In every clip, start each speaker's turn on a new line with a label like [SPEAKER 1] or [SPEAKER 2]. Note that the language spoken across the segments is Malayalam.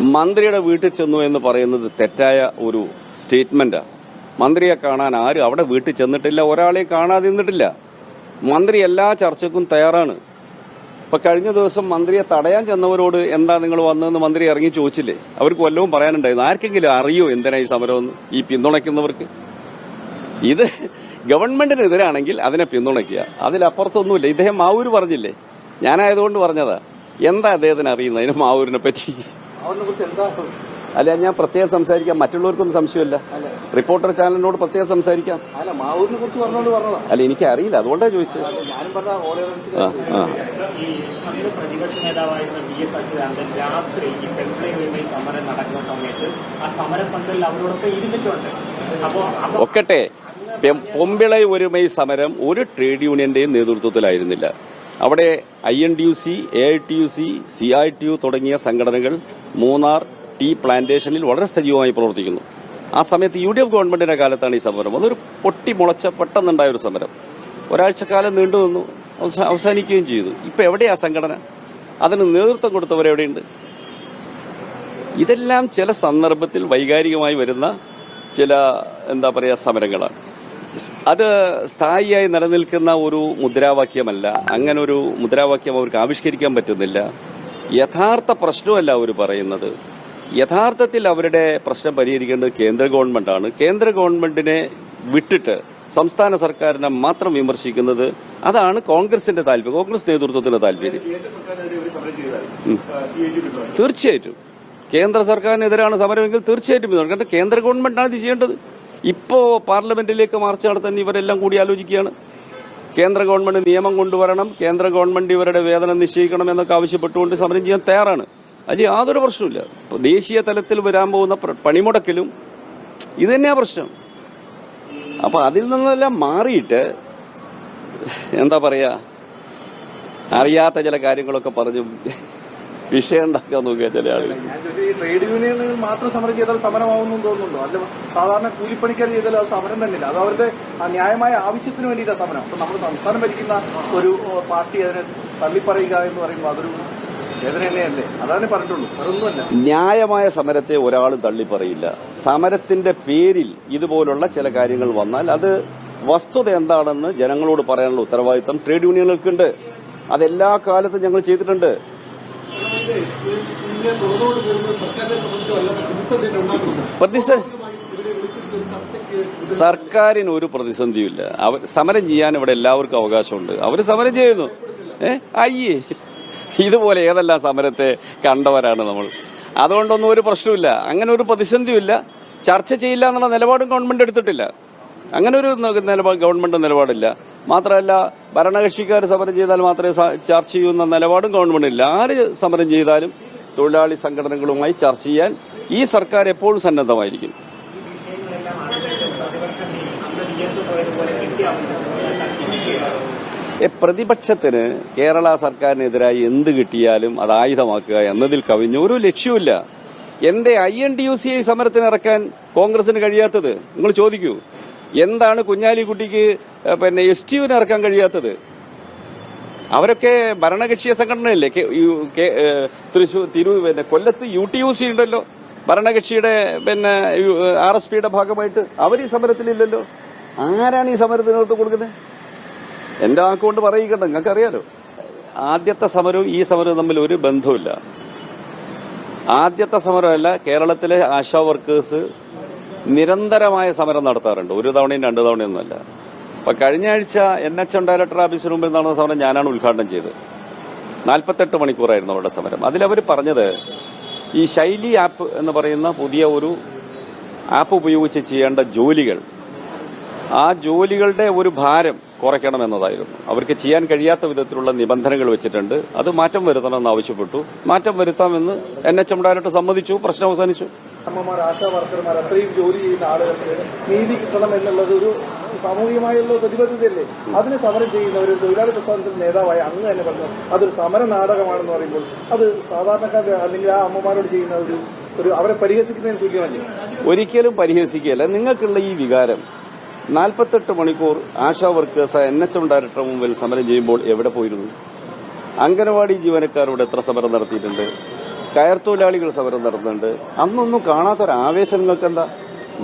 [SPEAKER 1] മന്ത്രിയുടെ വീട്ടിൽ ചെന്നു എന്ന് പറയുന്നത് തെറ്റായ ഒരു സ്റ്റേറ്റ്മെന്റാണ് മന്ത്രിയെ കാണാൻ ആരും അവിടെ വീട്ടിൽ ചെന്നിട്ടില്ല ഒരാളെ കാണാതെ നിന്നിട്ടില്ല. മന്ത്രി എല്ലാ ചർച്ചക്കും തയ്യാറാണ്. ഇപ്പൊ കഴിഞ്ഞ ദിവസം മന്ത്രിയെ തടയാൻ ചെന്നവരോട് എന്താ നിങ്ങൾ വന്നതെന്ന് മന്ത്രി ഇറങ്ങി ചോദിച്ചില്ലേ? അവർക്ക് വല്ലതും പറയാനുണ്ടായിരുന്നു. ആർക്കെങ്കിലും അറിയോ എന്തിനാ ഈ സമരമെന്ന് ഈ പിന്തുണയ്ക്കുന്നവർക്ക്? ഇത് ഗവൺമെന്റിനെതിരാണെങ്കിൽ അതിനെ പിന്തുണയ്ക്കുക. അതിലപ്പുറത്തൊന്നുമില്ല. ഇദ്ദേഹം മാവൂര് പറഞ്ഞില്ലേ? ഞാനായതുകൊണ്ട് പറഞ്ഞതാ. എന്താ അദ്ദേഹത്തിന് അറിയുന്നത്? അതിന് മാവൂരിനെ പറ്റി? അല്ല ഞാൻ പ്രത്യേകം സംസാരിക്കാം. മറ്റുള്ളവർക്കൊന്നും സംശയമില്ല. റിപ്പോർട്ടർ ചാനലിനോട് പ്രത്യേകം സംസാരിക്കാം.
[SPEAKER 2] അല്ല
[SPEAKER 1] എനിക്ക് അറിയില്ല അതുകൊണ്ടാണ് ചോദിച്ചത്.
[SPEAKER 3] പ്രതിപക്ഷ നേതാവായിരുന്ന വി എസ് അച്യുതാനന്ദൻ രാത്രി ഈ സമരം നടക്കുന്ന സമയത്ത് ആ സമര പന്തലിൽ അവരോടൊപ്പം ഇരുന്നിട്ടുണ്ട്. അപ്പോ അപ്പൊ
[SPEAKER 1] ഒക്കട്ടെ. പെം- പൊമ്പിളൈ ഒരുമൈ സമരം ഒരു ട്രേഡ് യൂണിയന്റെയും നേതൃത്വത്തിലായിരുന്നില്ല. അവിടെ I N T U C A I T U C C I T U തുടങ്ങിയ സംഘടനകൾ മൂന്നാർ ടീ പ്ലാന്റേഷനിൽ വളരെ സജീവമായി പ്രവർത്തിക്കുന്നു. ആ സമയത്ത് യു ഡി എഫ് ഗവൺമെന്റിന്റെ കാലത്താണ് ഈ സമരം. അതൊരു പൊട്ടി മുളച്ച പെട്ടെന്നുണ്ടായ ഒരു സമരം. ഒരാഴ്ചക്കാലം നീണ്ടു നിന്നു. അവസാനിക്കുകയും ചെയ്തു. ഇപ്പൊ എവിടെയാണ് സംഘടന? അതിന് നേതൃത്വം കൊടുത്തവരെവിടെയുണ്ട് ഇതെല്ലാം ചില സന്ദർഭത്തിൽ വൈകാരികമായി വരുന്ന ചില എന്താ പറയുക സമരങ്ങളാണ്. അത് സ്ഥായിയായി നിലനിൽക്കുന്ന ഒരു മുദ്രാവാക്യമല്ല. അങ്ങനെ ഒരു മുദ്രാവാക്യം അവർക്ക് ആവിഷ്കരിക്കാൻ പറ്റുന്നില്ല. യഥാർത്ഥ പ്രശ്നമല്ല അവർ പറയുന്നത്. യഥാർത്ഥത്തിൽ അവരുടെ പ്രശ്നം പരിഹരിക്കേണ്ടത് കേന്ദ്ര ഗവൺമെന്റാണ് കേന്ദ്ര ഗവൺമെന്റിനെ വിട്ടിട്ട് സംസ്ഥാന സർക്കാരിനെ മാത്രം വിമർശിക്കുന്നത് അതാണ് കോൺഗ്രസിന്റെ താല്പര്യം കോൺഗ്രസ് നേതൃത്വത്തിന്റെ താല്പര്യം. തീർച്ചയായിട്ടും. കേന്ദ്ര സർക്കാരിനെതിരാണ് സമരമെങ്കിൽ തീർച്ചയായിട്ടും കാരണം കേന്ദ്ര ഗവൺമെന്റാണ് ഇത് ചെയ്യേണ്ടത്. ഇപ്പോ പാർലമെന്റിലേക്ക് മാർച്ച് നടത്താൻ ഇവരെല്ലാം കൂടി ആലോചിക്കുകയാണ്. കേന്ദ്ര ഗവൺമെന്റ് നിയമം കൊണ്ടുവരണം കേന്ദ്ര ഗവൺമെന്റ് ഇവരുടെ വേതനം നിശ്ചയിക്കണം എന്നൊക്കെ ആവശ്യപ്പെട്ടുകൊണ്ട് സമരം ചെയ്യാൻ തയ്യാറാണ്. അതിൽ യാതൊരു പ്രശ്നമില്ല ഇപ്പോൾ ദേശീയ തലത്തിൽ വരാൻ പോകുന്ന പണിമുടക്കിലും ഇത് തന്നെയാണ് പ്രശ്നം. അപ്പോൾ അതിൽ നിന്നെല്ലാം മാറിയിട്ട് എന്താ പറയുക അറിയാത്ത ചില കാര്യങ്ങളൊക്കെ പറഞ്ഞു വിഷയം ഉണ്ടാക്കാൻ നോക്കിയ ചില ആളുകൾ.
[SPEAKER 2] ട്രേഡ് യൂണിയനുകൾ മാത്രം സമരം ചെയ്താൽ സമരമാവുന്നു തോന്നുന്നുണ്ടോ? അല്ല സാധാരണ കൂലിപ്പണിക്കാർ ചെയ്താൽ അത് സമരം തന്നെയില്ല. അത് അവരുടെ ന്യായമായ ആവശ്യത്തിന് വേണ്ടിയിട്ടാണ് സമരം. അപ്പൊ നമ്മൾ സംസ്ഥാനം ഭരിക്കുന്ന ഒരു പാർട്ടി അതിനെ തള്ളിപ്പറയുക എന്ന് പറയുമ്പോൾ അതൊരു
[SPEAKER 1] ന്യായമായ സമരത്തെ ഒരാളും തള്ളിപ്പറയില്ല. സമരത്തിന്റെ പേരിൽ ഇതുപോലുള്ള ചില കാര്യങ്ങൾ വന്നാൽ അത് വസ്തുത എന്താണെന്ന് ജനങ്ങളോട് പറയാനുള്ള ഉത്തരവാദിത്തം ട്രേഡ് യൂണിയനുകൾക്കുണ്ട്. അതെല്ലാ കാലത്തും ഞങ്ങൾ ചെയ്തിട്ടുണ്ട്. സർക്കാരിന് ഒരു പ്രതിസന്ധിയുമില്ല. അവർ സമരം ചെയ്യാൻ ഇവിടെ എല്ലാവർക്കും അവകാശമുണ്ട്. അവർ സമരം ചെയ്യുന്നു. ഏ? അയ്യേ. ഇതുപോലെ ഏതെല്ലാം സമരത്തെ കണ്ടവരാണ് നമ്മൾ. അതുകൊണ്ടൊന്നും ഒരു പ്രശ്നമില്ല അങ്ങനെ ഒരു പ്രതിസന്ധിയുമില്ല. ചർച്ച ചെയ്യില്ല എന്നുള്ള നിലപാടും ഗവൺമെന്റ് എടുത്തിട്ടില്ല. അങ്ങനെ ഒരു നിലപാട് ഗവൺമെന്റ് നിലപാടില്ല. മാത്രമല്ല ഭരണകക്ഷിക്കാർ സമരം ചെയ്താൽ മാത്രമേ ചർച്ച ചെയ്യുന്ന നിലപാടും ഗവൺമെന്റ് ഇല്ല. ആര് സമരം ചെയ്താലും തൊഴിലാളി സംഘടനകളുമായി ചർച്ച ചെയ്യാൻ ഈ സർക്കാർ എപ്പോഴും സന്നദ്ധമായിരിക്കും. പ്രതിപക്ഷത്തിന് കേരള സർക്കാരിനെതിരായി എന്ത് കിട്ടിയാലും അത് ആയുധമാക്കുക എന്നതിൽ കവിഞ്ഞ. ഒരു ലക്ഷ്യമില്ല എന്റെ I N D U C I സമരത്തിന് ഇറക്കാൻ കോൺഗ്രസിന് കഴിയാത്തത്? നിങ്ങൾ ചോദിക്കൂ. എന്താണ് കുഞ്ഞാലിക്കുട്ടിക്ക് കുട്ടിക്ക് പിന്നെ എസ് ടി യുവിന് ഇറക്കാൻ കഴിയാത്തത്? അവരൊക്കെ ഭരണകക്ഷിയ സംഘടനയല്ലേ? തൃശൂർ തിരു പിന്നെ കൊല്ലത്ത് യു ടി യു സി ഉണ്ടല്ലോ. ഭരണകക്ഷിയുടെ പിന്നെ ആർ എസ് പിയുടെ ഭാഗമായിട്ട് അവർ ഈ സമരത്തിലില്ലല്ലോ. ആരാണ് ഈ സമരത്തിന് നേതൃത്വം കൊടുക്കുന്നത്? എന്റെ വാക്കുകൊണ്ട് പറയിക്കട്ടെ നിങ്ങൾക്ക് അറിയാലോ ആദ്യത്തെ സമരവും ഈ സമരവും തമ്മിൽ ഒരു ബന്ധവുമില്ല. ആദ്യത്തെ സമരമല്ല കേരളത്തിലെ ആശാ വർക്കേഴ്സ് നിരന്തരമായ സമരം നടത്താറുണ്ട്. ഒരു തവണയും രണ്ട് തവണയൊന്നുമല്ല അപ്പൊ കഴിഞ്ഞ ആഴ്ച എൻ എച്ച് എം ഡയറക്ടർ ഓഫീസിന് മുമ്പിൽ നടന്ന സമരം ഞാനാണ് ഉദ്ഘാടനം ചെയ്തത്. നാൽപ്പത്തെട്ട് മണിക്കൂറായിരുന്നു അവരുടെ സമരം. അതിലവർ പറഞ്ഞത് ഈ ശൈലി ആപ്പ് എന്ന് പറയുന്ന പുതിയ ഒരു ആപ്പ് ഉപയോഗിച്ച് ചെയ്യേണ്ട ജോലികൾ ആ ജോലികളുടെ ഒരു ഭാരം കുറയ്ക്കണം എന്നതായിരുന്നു. അവർക്ക് ചെയ്യാൻ കഴിയാത്ത വിധത്തിലുള്ള നിബന്ധനകൾ വെച്ചിട്ടുണ്ട്. അത് മാറ്റം വരുത്തണമെന്ന് ആവശ്യപ്പെട്ടു. മാറ്റം വരുത്താമെന്ന് എൻ എച്ച് എം ഡയറക്ടർ സമ്മതിച്ചു പ്രശ്നം അവസാനിച്ചു.
[SPEAKER 2] അമ്മമാർ ആശാ വർക്കർമാർ അത്രയും ജോലി ചെയ്യുന്ന ആളുകൾക്ക് നീതി കിട്ടണം എന്നുള്ളത് ഒരു സാമൂഹികമായുള്ള പ്രതിബദ്ധതയല്ലേ? അതിന് സമരം ചെയ്യുന്ന ഒരു തൊഴിലാളി പ്രസ്ഥാനത്തിന്റെ നേതാവായ അങ്ങ് തന്നെ പറഞ്ഞു അതൊരു സമര നാടകമാണെന്ന് പറയുമ്പോൾ അത് സാധാരണക്കാർ അല്ലെങ്കിൽ ആ അമ്മമാരോട് ചെയ്യുന്ന ഒരു ഒരു അവരെ പരിഹസിക്കുന്നതിന് തുല്യമല്ലേ?
[SPEAKER 1] ഒരിക്കലും പരിഹസിക്കുകയല്ല. നിങ്ങൾക്കുള്ള ഈ വികാരം നാൽപ്പത്തെട്ട് മണിക്കൂർ ASHA workers N H M director മുമ്പിൽ സമരം ചെയ്യുമ്പോൾ എവിടെ പോയിരുന്നു? അംഗനവാടി ജീവനക്കാരോട് എത്ര സമരം നടത്തിയിട്ടുണ്ട്? കയർ തൊഴിലാളികൾ സമരം നടത്തുന്നുണ്ട്. അന്നൊന്നും കാണാത്തൊരു ആവേശം നിങ്ങൾക്ക് എന്താ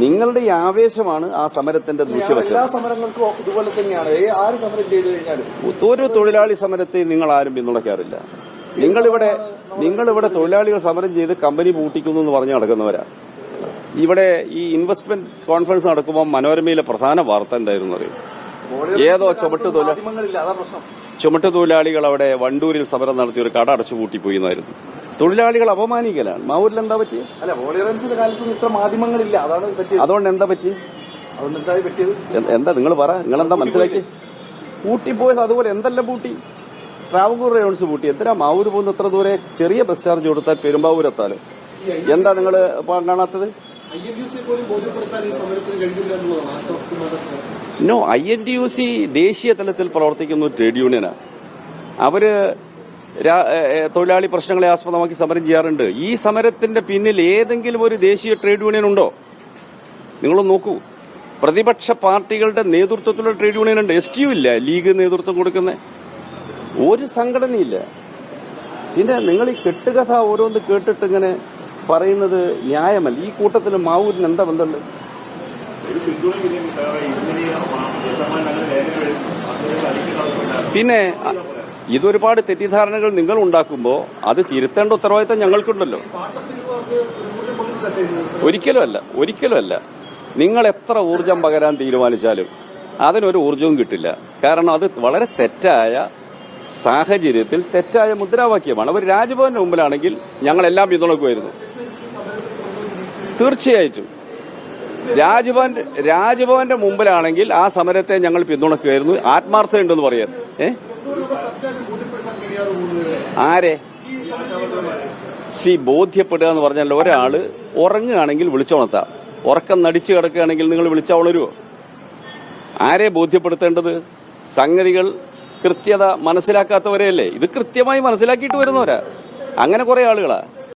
[SPEAKER 1] നിങ്ങളുടെ ഈ ആവേശമാണ് ആ സമരത്തിന്റെ ദൂഷ്യവശം.
[SPEAKER 2] എല്ലാ സമരങ്ങൾക്കും ഇതുപോലെ തന്നെയാണ്. ആര് സമരം ചെയ്തു കഴിഞ്ഞാലും.
[SPEAKER 1] ഒരു തൊഴിലാളി സമരത്തെ നിങ്ങൾ ആരും പിന്തുണയ്ക്കാറില്ല. നിങ്ങളിവിടെ നിങ്ങളിവിടെ തൊഴിലാളികൾ സമരം ചെയ്ത് കമ്പനി പൂട്ടിക്കുന്നു എന്ന് പറഞ്ഞു നടക്കുന്നവരാ. ഇവിടെ ഈ ഇൻവെസ്റ്റ്മെന്റ് കോൺഫറൻസ് നടക്കുമ്പോൾ മനോരമയിലെ പ്രധാന വാർത്ത എന്തായിരുന്നു അറിയും? ഏതോ ചുമട്ട് തൊഴിലാളി ചുമട്ട് തൊഴിലാളികൾ അവിടെ വണ്ടൂരിൽ സമരം നടത്തി ഒരു കട അടച്ചു പൂട്ടി എന്നായിരുന്നു. തൊഴിലാളികൾ അപമാനിക്കലാണ്. മാവൂരിൽ എന്താ പറ്റി
[SPEAKER 2] അല്ല വോളിയറൻസിന്റെ കാലത്തൊന്നും ഇത്ര മാധ്യമങ്ങളില്ല. അതാണ് പറ്റിയത്.
[SPEAKER 1] അതുകൊണ്ട് എന്താ പറ്റി
[SPEAKER 2] അതുകൊണ്ട് പറ്റിയത്?
[SPEAKER 1] എന്താ നിങ്ങൾ പറ. നിങ്ങൾ എന്താ മനസ്സിലാക്കി പൂട്ടിപ്പോയത് അതുപോലെ എന്തെല്ലാം പൂട്ടി? ട്രാവൻകൂർ റയോൺസ് പൂട്ടി. എന്തിനാ മാവൂര് പോകുന്ന എത്ര ദൂരെ ചെറിയ ബസ് ചാർജ് കൊടുത്താൽ പെരുമ്പാവൂർ എത്താൽ എന്താ നിങ്ങൾ കാണാത്തത്? No I N T U C ദേശീയ തലത്തിൽ പ്രവർത്തിക്കുന്ന ട്രേഡ് യൂണിയനാണ് അവർ തൊഴിലാളി പ്രശ്നങ്ങളെ ആസ്പദമാക്കി സമരം ചെയ്യാറുണ്ട്. ഈ സമരത്തിന്റെ പിന്നിൽ ഏതെങ്കിലും ഒരു ദേശീയ ട്രേഡ് യൂണിയൻ ഉണ്ടോ? നിങ്ങളൊന്ന് നോക്കൂ. പ്രതിപക്ഷ പാർട്ടികളുടെ നേതൃത്വത്തിലുള്ള ട്രേഡ് യൂണിയൻ ഉണ്ട്. എസ് ടി ഇല്ല ലീഗ് നേതൃത്വം കൊടുക്കുന്ന. ഒരു സംഘടനയില്ല. പിന്നെ നിങ്ങൾ ഈ കെട്ടുകഥ ഓരോന്ന് കേട്ടിട്ട് ഇങ്ങനെ പറയുന്നത് ന്യായമല്ല. ഈ കൂട്ടത്തിൽ മാവൂരിന് എന്താ ബന്ധമുണ്ട് പിന്നെ ഇതൊരുപാട് തെറ്റിദ്ധാരണകൾ നിങ്ങൾ ഉണ്ടാക്കുമ്പോൾ അത് തിരുത്തേണ്ട ഉത്തരവാദിത്തം ഞങ്ങൾക്കുണ്ടല്ലോ. ഒരിക്കലുമല്ല ഒരിക്കലുമല്ല. നിങ്ങൾ എത്ര ഊർജം പകരാൻ തീരുമാനിച്ചാലും അതിനൊരു ഊർജവും കിട്ടില്ല. കാരണം അത് വളരെ തെറ്റായ സാഹചര്യത്തിൽ തെറ്റായ മുദ്രാവാക്യമാണ്. അവർ രാജ്ഭവന്റെ മുമ്പിലാണെങ്കിൽ ഞങ്ങളെല്ലാം പിന്തുണക്കുമായിരുന്നു. തീർച്ചയായിട്ടും. രാജ്ഭവൻ രാജ്ഭവന്റെ മുമ്പിലാണെങ്കിൽ ആ സമരത്തെ ഞങ്ങൾ പിന്തുണക്കുമായിരുന്നു. ആത്മാർത്ഥതയുണ്ടെന്ന് പറയാൻ ഏ? ആരെ? സി ബോധ്യപ്പെടുക എന്ന് പറഞ്ഞാൽ ഒരാൾ ഉറങ്ങുകയാണെങ്കിൽ വിളിച്ചോണത്താം. ഉറക്കം നടിച്ചു കിടക്കുകയാണെങ്കിൽ നിങ്ങൾ വിളിച്ചാൽ ഉണരുവോ ആരെ ബോധ്യപ്പെടുത്തേണ്ടത്? സംഗതികൾ കൃത്യത മനസ്സിലാക്കാത്തവരെയല്ലേ ഇത് കൃത്യമായി മനസ്സിലാക്കിയിട്ട് വരുന്നവരാ. അങ്ങനെ കുറെ ആളുകളാ.